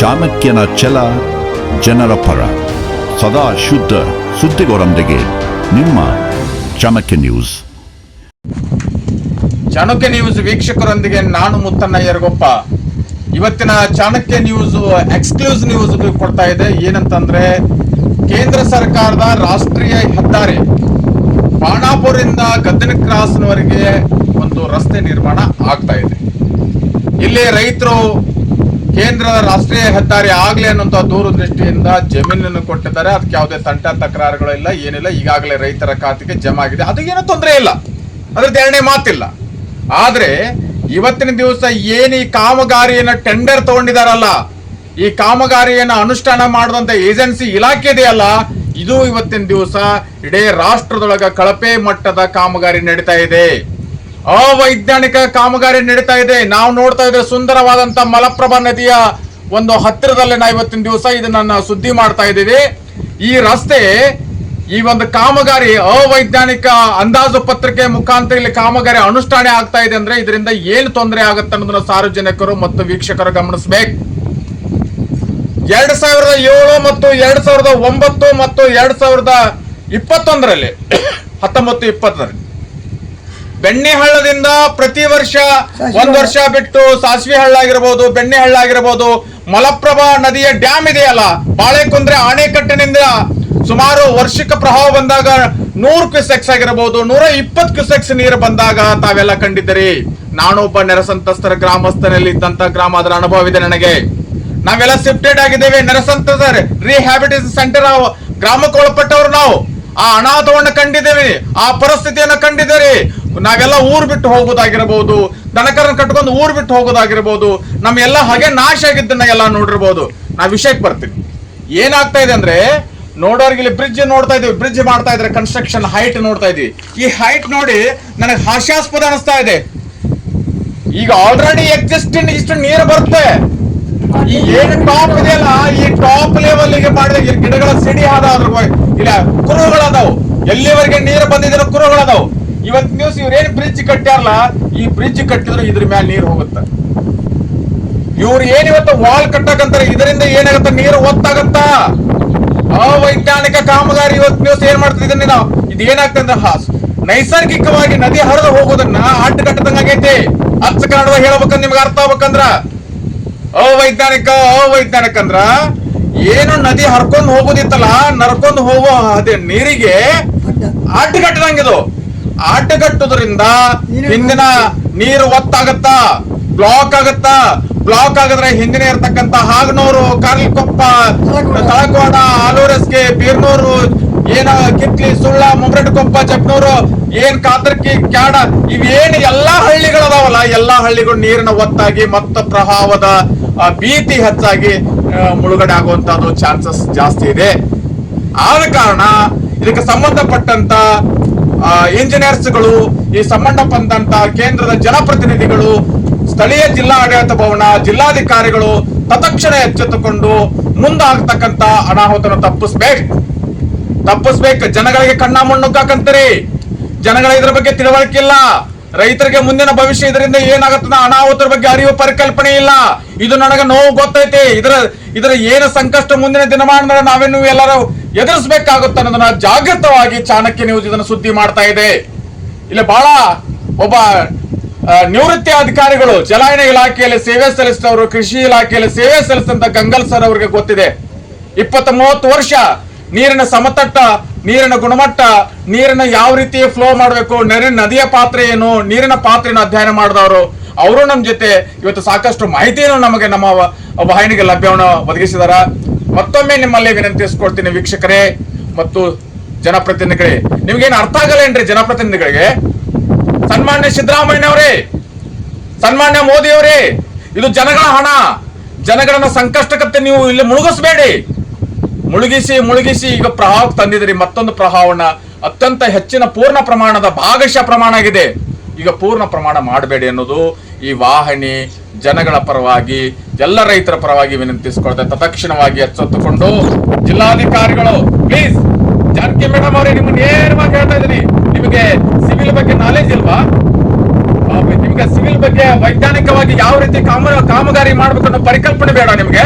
ಚಾಣಕ್ಯನ ಛಲ ಜನರ ಪರ. ಸದಾ ಶುದ್ಧ ಸುದ್ದಿಗೋರೊಂದಿಗೆ ನಿಮ್ಮ ಚಾಣಕ್ಯ ನ್ಯೂಸ್. ಚಾಣಕ್ಯ ನ್ಯೂಸ್ ವೀಕ್ಷಕರೊಂದಿಗೆ ನಾನು ಮುತ್ತಣ್ಣ ಯರಗೊಪ್ಪ ಇವತ್ತಿನ ಚಾಣಕ್ಯ ನ್ಯೂಸ್ ಎಕ್ಸ್ಕ್ಲೂಸ್ ನ್ಯೂಸ್ ಕೊಡ್ತಾ ಇದೆ. ಏನಂತಂದ್ರೆ, ಕೇಂದ್ರ ಸರ್ಕಾರದ ರಾಷ್ಟ್ರೀಯ ಹೆದ್ದಾರಿ ಬಾಣಾಪುರಿಂದ ಗದ್ದನ ಕ್ರಾಸ್ನವರೆಗೆ ಒಂದು ರಸ್ತೆ ನಿರ್ಮಾಣ ಆಗ್ತಾ ಇದೆ. ಇಲ್ಲಿ ರೈತರು ಕೇಂದ್ರದ ರಾಷ್ಟ್ರೀಯ ಹೆದ್ದಾರಿ ಆಗ್ಲಿ ಅನ್ನುವಂತ ದೂರದೃಷ್ಟಿಯಿಂದ ಜಮೀನನ್ನು ಕೊಟ್ಟಿದ್ದಾರೆ. ಅದಕ್ಕೆ ಯಾವುದೇ ತಂಟ ತಕರಾರುಗಳು ಇಲ್ಲ, ಏನಿಲ್ಲ. ಈಗಾಗಲೇ ರೈತರ ಖಾತೆಗೆ ಜಮಾ ಆಗಿದೆ. ಏನೂ ತೊಂದರೆ ಇಲ್ಲ. ಅದ್ರದ್ದು ಎರಡನೇ ಮಾತಿಲ್ಲ. ಆದ್ರೆ ಇವತ್ತಿನ ದಿವಸ ಏನು ಈ ಕಾಮಗಾರಿಯನ್ನ ಟೆಂಡರ್ ತಗೊಂಡಿದಾರಲ್ಲ, ಈ ಕಾಮಗಾರಿಯನ್ನ ಅನುಷ್ಠಾನ ಮಾಡುವಂತ ಏಜೆನ್ಸಿ ಇಲಾಖೆ ಇದೆಯಲ್ಲ, ಇದು ಇವತ್ತಿನ ದಿವಸ ಇಡೀ ರಾಷ್ಟ್ರದೊಳಗ ಕಳಪೆ ಮಟ್ಟದ ಕಾಮಗಾರಿ ನಡೀತಾ ಇದೆ. ಅವೈಜ್ಞಾನಿಕ ಕಾಮಗಾರಿ ನಡೀತಾ ಇದೆ. ನಾವು ನೋಡ್ತಾ ಇದ್ರೆ ಸುಂದರವಾದಂತ ಮಲಪ್ರಭಾ ನದಿಯ ಒಂದು ಹತ್ತಿರದಲ್ಲೇ ನಾ ಇವತ್ತಿನ ದಿವಸ ಇದನ್ನ ಸುದ್ದಿ ಮಾಡ್ತಾ ಇದ್ದೀವಿ. ಈ ರಸ್ತೆ, ಈ ಒಂದು ಕಾಮಗಾರಿ ಅವೈಜ್ಞಾನಿಕ ಅಂದಾಜು ಪತ್ರಿಕೆ ಮುಖಾಂತರ ಇಲ್ಲಿ ಕಾಮಗಾರಿ ಅನುಷ್ಠಾನ ಆಗ್ತಾ ಇದೆ ಅಂದ್ರೆ ಇದರಿಂದ ಏನು ತೊಂದರೆ ಆಗುತ್ತೆ ಅನ್ನೋದನ್ನ ಸಾರ್ವಜನಿಕರು ಮತ್ತು ವೀಕ್ಷಕರು ಗಮನಿಸಬೇಕು. ಎರಡ್ ಸಾವಿರದ ಏಳು ಮತ್ತು ಎರಡ್ ಸಾವಿರದ ಒಂಬತ್ತು ಮತ್ತು ಎರಡ್ ಸಾವಿರದ ಇಪ್ಪತ್ತೊಂದರಲ್ಲಿ, ಹತ್ತೊಂಬತ್ತು ಇಪ್ಪತ್ತರಲ್ಲಿ ಬೆಣ್ಣೆಹಳ್ಳದಿಂದ ಪ್ರತಿ ವರ್ಷ ಒಂದ್ ವರ್ಷ ಬಿಟ್ಟು ಸಾಸಿವೆ ಹಳ್ಳ ಆಗಿರ್ಬೋದು ಬೆಣ್ಣೆ ಹಳ್ಳ ಆಗಿರ್ಬೋದು ಮಲಪ್ರಭಾ ನದಿಯ ಡ್ಯಾಮ್ ಇದೆಯಲ್ಲ ಬಾಳೆಕುಂದ್ರೆ ಆಣೆಕಟ್ಟಿನಿಂದ ಸುಮಾರು ವರ್ಷಕ್ಕೆ ಪ್ರವಾಹ ಬಂದಾಗ ನೂರು ಕ್ಯೂಸೆಕ್ಸ್ ಆಗಿರಬಹುದು ನೂರ ಇಪ್ಪತ್ತು ಕ್ಯೂಸೆಕ್ಸ್ ನೀರು ಬಂದಾಗ ತಾವೆಲ್ಲ ಕಂಡಿದ್ದೀರಿ. ನಾನೊಬ್ಬ ನೆರಸಂತಸ್ತರ ಗ್ರಾಮಸ್ಥರಲ್ಲಿ ಇದ್ದಂತ ಗ್ರಾಮ ಅದರ ಅನುಭವ ಇದೆ ನನಗೆ. ನಾವೆಲ್ಲ ಶಿಫ್ಟೆಡ್ ಆಗಿದ್ದೇವೆ. ನೆರೆಸಂತದ ರಿಹ್ಯಾಬಿಟೇಷನ್ ಸೆಂಟರ್ ಗ್ರಾಮಕ್ಕೆ ಒಳಪಟ್ಟವರು ನಾವು. ಆ ಅನಾಥವನ್ನು ಕಂಡಿದ್ದೇವೆ. ಆ ಪರಿಸ್ಥಿತಿಯನ್ನು ಕಂಡಿದ್ದೇವೆ ನಾವೆಲ್ಲ ಊರು ಬಿಟ್ಟು ಹೋಗೋದಾಗಿರಬಹುದು ದನಕರನ್ನ ಕಟ್ಕೊಂಡು ಊರು ಬಿಟ್ಟು ಹೋಗೋದಾಗಿರ್ಬೋದು ನಮ್ಮೆಲ್ಲ ಹಾಗೆ ನಾಶ ಆಗಿದ್ದನ್ನ ಎಲ್ಲ ನೋಡಿರ್ಬೋದು. ನಾ ವಿಷಯಕ್ಕೆ ಬರ್ತೀನಿ. ಏನಾಗ್ತಾ ಇದೆ ಅಂದ್ರೆ, ನೋಡೋರ್ಗೆ ಇಲ್ಲಿ ಬ್ರಿಡ್ಜ್ ನೋಡ್ತಾ ಇದೀವಿ ಬ್ರಿಡ್ಜ್ ಮಾಡ್ತಾ ಇದ್ರೆ ಕನ್ಸ್ಟ್ರಕ್ಷನ್ ಹೈಟ್ ನೋಡ್ತಾ ಇದೀವಿ. ಈ ಹೈಟ್ ನೋಡಿ ನನಗೆ ಹಾಸ್ಯಾಸ್ಪದ ಅನಿಸ್ತಾ ಇದೆ. ಈಗ ಆಲ್ರೆಡಿ ಎಕ್ಸಿಸ್ಟಿಂಗ್ ಇಷ್ಟು ನೀರು ಬರುತ್ತೆ. ಈ ಏನು ಟಾಪ್ ಇದೆಯಲ್ಲ, ಈ ಟಾಪ್ ಲೆವೆಲ್ಗೆ ಮಾಡಿದ ಗಿಡಗಳ ಸಿಡಿ ಆದ ಅದ್ರ ಇಲ್ಲ ಕುರುಗಳದಾವು ಎಲ್ಲಿವರೆಗೆ ನೀರು ಬಂದಿದ್ರೆ ಕುರುಹುಗಳದಾವು. ಇವತ್ ನ್ಯೂಸ್ ಇವ್ರೇನ್ ಬ್ರಿಡ್ಜ್ ಕಟ್ಟ್ಯಾರಲ್ಲ ಈ ಬ್ರಿಡ್ಜ್ ಕಟ್ಟಿದ್ರು ಇದ್ರ ಮೇಲೆ ನೀರು ಹೋಗುತ್ತೆ. ಇವ್ರು ಏನ್ ಇವತ್ತು ವಾಲ್ ಕಟ್ಟಕಂತಾರೆ ಇದರಿಂದ ಏನಾಗತ್ತ? ನೀರು ಒತ್ತಾಗತ್ತ? ಅವೈಜ್ಞಾನಿಕ ಕಾಮಗಾರಿ ಇವತ್ತು ನ್ಯೂಸ್ ಏನ್ ಮಾಡ್ತಿದ್ದೀನಿ ಇದನ್ನ ನಾವು ಇದೇನಾಗ್ತಂದ್ರೆ ಹಾಸ್. ನೈಸರ್ಗಿಕವಾಗಿ ನದಿ ಹರಿದು ಹೋಗೋದನ್ನ ಅಡ್ಡ ಕಟ್ಟದಂಗಾಗೈತಿ ಅಚ್ಚ ಕನ್ನಡ ಹೇಳ್ಬೇಕಂದ್ರೆ ನಿಮ್ಗೆ ಅರ್ಥ ಆಗ್ಬೇಕಂದ್ರ? ಅವೈಜ್ಞಾನಿಕ ಅವೈಜ್ಞಾನಿಕ ಅಂದ್ರ ಏನು ನದಿ ಹರ್ಕೊಂಡು ಹೋಗೋದಿತ್ತಲ್ಲ ನರ್ಕೊಂಡು ಹೋಗೋ ಅದೇ ನೀರಿಗೆ ಅಡ್ಡಗಟ್ಟದಂಗಿದು ಅಡ್ಡಗಟ್ಟುದ್ರಿಂದ ಹಿಂದಿನ ನೀರು ಒತ್ತಾಗತ್ತ? ಬ್ಲಾಕ್ ಆಗತ್ತ? ಬ್ಲಾಕ್ ಆಗಿದ್ರೆ ಹಿಂದಿನ ಇರ್ತಕ್ಕಂತ ಹಾಗನೂರು ಕಾರ್ಲಿಕೊಪ್ಪ ತಳಕೋಡ ಆಲೂರಸ್ಗೆ ಬೀರ್ನೂರು ಏನ ಕಿತ್ಲಿ ಸುಳ್ಳ ಮುಮ್ರಡ್ಕೊಪ್ಪ ಚಪ್ನೂರು ಏನ್ ಕಾತರ್ಕಿ ಕ್ಯಾಡ ಇವೇನ್ ಎಲ್ಲಾ ಹಳ್ಳಿಗಳದಾವಲ್ಲ ಎಲ್ಲಾ ಹಳ್ಳಿಗಳು ನೀರಿನ ಒತ್ತಾಗಿ ಮತ್ತ ಪ್ರಭಾವದ ಭೀತಿ ಹೆಚ್ಚಾಗಿ ಮುಳುಗಡೆ ಆಗುವಂತದ್ದು ಚಾನ್ಸಸ್ ಜಾಸ್ತಿ ಇದೆ. ಆದ ಕಾರಣ ಇದಕ್ಕೆ ಸಂಬಂಧಪಟ್ಟಂತ ಇಂಜಿನಿಯರ್ಸ್ಗಳು ಈ ಸಂಬಂಧಪಟ್ಟಂತ ಕೇಂದ್ರದ ಜನಪ್ರತಿನಿಧಿಗಳು, ಸ್ಥಳೀಯ ಜಿಲ್ಲಾ ಆಡಳಿತ ಭವನ, ಜಿಲ್ಲಾಧಿಕಾರಿಗಳು ತತ್ಕ್ಷಣ ಎಚ್ಚೆತ್ತುಕೊಂಡು ಮುಂದಾಗ್ತಕ್ಕಂತ ಅನಾಹುತನ ತಪ್ಪಿಸ್ಬೇಕು. ತಪ್ಪಿಸ್ಬೇಕು. ಜನಗಳಿಗೆ ಕಣ್ಣ ಮಣ್ಣುಕ್ಕಾಕಂತೀರಿ ಜನಗಳ ಇದ್ರ ಬಗ್ಗೆ ತಿಳುವಳಿಕೆ ಇಲ್ಲ ರೈತರಿಗೆ ಮುಂದಿನ ಭವಿಷ್ಯ ಇದರಿಂದ ಏನಾಗತ್ತದ ಅನಾಹುತರ ಬಗ್ಗೆ ಅರಿವು ಪರಿಕಲ್ಪನೆ ಇಲ್ಲ. ಇದು ನನಗೆ ನೋವು ಗೊತ್ತೈತಿ. ಇದರ ಇದರ ಏನು ಸಂಕಷ್ಟ ಮುಂದಿನ ದಿನಮಾನದಲ್ಲಿ ನಾವೇನು ಎಲ್ಲರೂ ಎದುರಿಸಬೇಕಾಗುತ್ತೆ ಅನ್ನೋದನ್ನ ಜಾಗೃತವಾಗಿ ಚಾಣಕ್ಯ ನ್ಯೂಸ್ ಇದನ್ನು ಸುದ್ದಿ ಮಾಡ್ತಾ ಇದೆ. ಇಲ್ಲಿ ಬಹಳ ಒಬ್ಬ ನಿವೃತ್ತಿ ಅಧಿಕಾರಿಗಳು ಜಲಾಯನ ಇಲಾಖೆಯಲ್ಲಿ ಸೇವೆ ಸಲ್ಲಿಸಿದವರು, ಕೃಷಿ ಇಲಾಖೆಯಲ್ಲಿ ಸೇವೆ ಸಲ್ಲಿಸಿದಂತ ಗಂಗಲ್ ಸರ್ ಅವರಿಗೆ ಗೊತ್ತಿದೆ. ಇಪ್ಪತ್ತ ಮೂವತ್ತು ವರ್ಷ ನೀರಿನ ಸಮತಟ್ಟ, ನೀರಿನ ಗುಣಮಟ್ಟ ನೀರಿನ ಯಾವ ರೀತಿ ಫ್ಲೋ ಮಾಡಬೇಕು ನೀರಿನ ನದಿಯ ಪಾತ್ರ ಏನು, ನೀರಿನ ಪಾತ್ರೆಯನ್ನು ಅಧ್ಯಯನ ಮಾಡಿದವರು, ಅವರು ನಮ್ಮ ಜೊತೆ ಇವತ್ತು ಸಾಕಷ್ಟು ಮಾಹಿತಿಯನ್ನು ನಮಗೆ ನಮ್ಮ ವಾಹಿನಿಗೆ ಲಭ್ಯವನ್ನು ಒದಗಿಸಿದಾರ. ಮತ್ತೊಮ್ಮೆ ನಿಮ್ಮಲ್ಲಿ ವಿನಂತಿಸ್ಕೊಳ್ತೀನಿ ವೀಕ್ಷಕರೇ ಮತ್ತು ಜನಪ್ರತಿನಿಧಿಗಳೇ. ನಿಮ್ಗೇನು ಅರ್ಥ ಆಗಲ್ಲ ಏನ್ರಿ ಜನಪ್ರತಿನಿಧಿಗಳಿಗೆ? ಸನ್ಮಾನ್ಯ ಸಿದ್ದರಾಮಯ್ಯ ಅವರೇ ಸನ್ಮಾನ್ಯ ಮೋದಿ ಅವರೇ ಇದು ಜನಗಳ ಹಣ. ಜನಗಳನ್ನ ಸಂಕಷ್ಟಕತೆ ನೀವು ಇಲ್ಲಿ ಮುಳುಗಿಸ್ಬೇಡಿ. ಮುಳುಗಿಸಿ ಮುಳುಗಿಸಿ ಈಗ ಪ್ರಭಾವಕ್ಕೆ ತಂದಿದ್ರಿ ಮತ್ತೊಂದು ಪ್ರಭಾವನ ಅತ್ಯಂತ ಹೆಚ್ಚಿನ ಪೂರ್ಣ ಪ್ರಮಾಣದ ಭಾಗಶಃ ಪ್ರಮಾಣ ಆಗಿದೆ. ಈಗ ಪೂರ್ಣ ಪ್ರಮಾಣ ಮಾಡಬೇಡಿ ಅನ್ನೋದು ಈ ವಾಹಿನಿ ಜನಗಳ ಪರವಾಗಿ, ಎಲ್ಲ ರೈತರ ಪರವಾಗಿ ವಿನಂತಿಸಿಕೊಳ್ತಾ ತತ್ಕ್ಷಣವಾಗಿ ಎಚ್ಚೆತ್ತುಕೊಂಡು ಜಿಲ್ಲಾಧಿಕಾರಿಗಳು ಪ್ಲೀಸ್ ಜಾನಕಿ ಮೇಡಮ್ ಅವರೇ, ನಿಮ್ಗೆ ನೇರವಾಗಿ ಹೇಳ್ತಾ ಇದ್ದೀನಿ. ನಿಮಗೆ ಸಿವಿಲ್ ಬಗ್ಗೆ ನಾಲೆಜ್ ಇಲ್ವಾ? ನಿಮಗೆ ಸಿವಿಲ್ ಬಗ್ಗೆ ವೈಜ್ಞಾನಿಕವಾಗಿ ಯಾವ ರೀತಿ ಕಾಮ, ಕಾಮಗಾರಿ ಮಾಡ್ಬೇಕು ಅನ್ನೋ ಪರಿಕಲ್ಪನೆ ಬೇಡ ನಿಮಗೆ.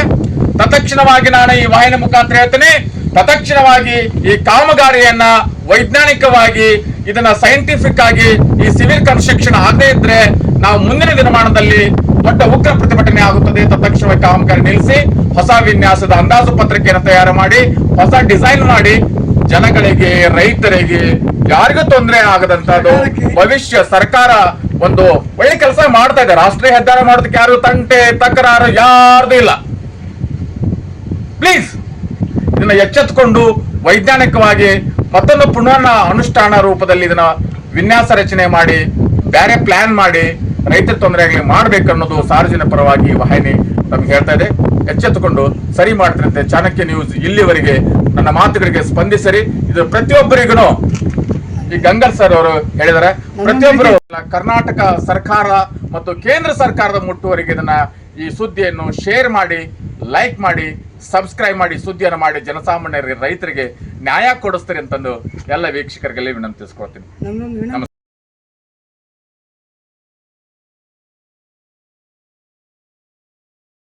ತತ್ಕ್ಷಣವಾಗಿ ನಾನು ಈ ವಾಹಿನಿ ಮುಖಾಂತರ ಹೇಳ್ತೇನೆ. ತತ್ಕ್ಷಣವಾಗಿ ಈ ಕಾಮಗಾರಿಯನ್ನ ವೈಜ್ಞಾನಿಕವಾಗಿ ಇದನ್ನ ಸೈಂಟಿಫಿಕ್ ಆಗಿ ಈ ಸಿವಿಲ್ ಕನ್ಸ್ಟ್ರಕ್ಷನ್ ಆಗದೇ ಇದ್ರೆ ನಾವು ಮುಂದಿನ ದಿನಮಾನದಲ್ಲಿ ದೊಡ್ಡ ಉಗ್ರ ಪ್ರತಿಭಟನೆ ಆಗುತ್ತದೆ ತಕ್ಷಣ ಕಾಮಗಾರಿ ನಿಲ್ಲಿಸಿ ಹೊಸ ವಿನ್ಯಾಸದ ಅಂದಾಜು ಪತ್ರಿಕೆಯನ್ನು ತಯಾರು ಮಾಡಿ, ಹೊಸ ಡಿಸೈನ್ ಮಾಡಿ ಜನಗಳಿಗೆ, ರೈತರಿಗೆ ಯಾರಿಗೂ ತೊಂದರೆ ಆಗದಂತದ್ದು ಭವಿಷ್ಯ ಸರ್ಕಾರ ಒಂದು ಒಳ್ಳೆ ಕೆಲಸ ಮಾಡ್ತಾ ಇದೆ. ರಾಷ್ಟ್ರೀಯ ಹೆದ್ದಾರಿ ಮಾಡೋದಕ್ಕೆ ಯಾರು ತಂಟೆ, ತಕರಾರು ಯಾರ್ದು ಇಲ್ಲ. ಪ್ಲೀಸ್ ಇದನ್ನ ಎಚ್ಚೆತ್ಕೊಂಡು ವೈಜ್ಞಾನಿಕವಾಗಿ ಮತ್ತೊಂದು ಪುನಃ ಅನುಷ್ಠಾನ ರೂಪದಲ್ಲಿ ಇದನ್ನ ವಿನ್ಯಾಸ ರಚನೆ ಮಾಡಿ ಬೇರೆ ಪ್ಲಾನ್ ಮಾಡಿ ರೈತರ ತೊಂದರೆ ಆಗಲಿ ಅನ್ನೋದು ಸಾರ್ವಜನಿಕ ಪರವಾಗಿ ವಾಹಿನಿ ನಮ್ಗೆ ಹೇಳ್ತಾ ಇದೆ. ಎಚ್ಚೆತ್ತುಕೊಂಡು ಸರಿ ಮಾಡ್ತಿರಂತೆ ಚಾಣಕ್ಯ ನ್ಯೂಸ್ ಇಲ್ಲಿವರೆಗೆ ನನ್ನ ಮಾತುಗಳಿಗೆ ಸ್ಪಂದಿಸರಿ. ಇದು ಪ್ರತಿಯೊಬ್ಬರಿಗೂ ಈ ಗಂಗಲ್ ಸರ್ ಅವರು ಹೇಳಿದ್ದಾರೆ. ಪ್ರತಿಯೊಬ್ಬರು ಕರ್ನಾಟಕ ಸರ್ಕಾರ ಮತ್ತು ಕೇಂದ್ರ ಸರ್ಕಾರದ ಮುಟ್ಟುವರೆಗೆ ಇದನ್ನ ಈ ಸುದ್ದಿಯನ್ನು ಶೇರ್ ಮಾಡಿ ಲೈಕ್ ಮಾಡಿ ಸಬ್ಸ್ಕ್ರೈಬ್ ಮಾಡಿ ಸುದ್ದಿಯನ್ನು ಮಾಡಿ ಜನಸಾಮಾನ್ಯರಿಗೆ ರೈತರಿಗೆ ನ್ಯಾಯ ಕೊಡಿಸ್ತೀರಿ ಅಂತಂದು ಎಲ್ಲ ವೀಕ್ಷಕರಿಗೆ ವಿನಂತಿಸ್ಕೊಳ್ತೀನಿ.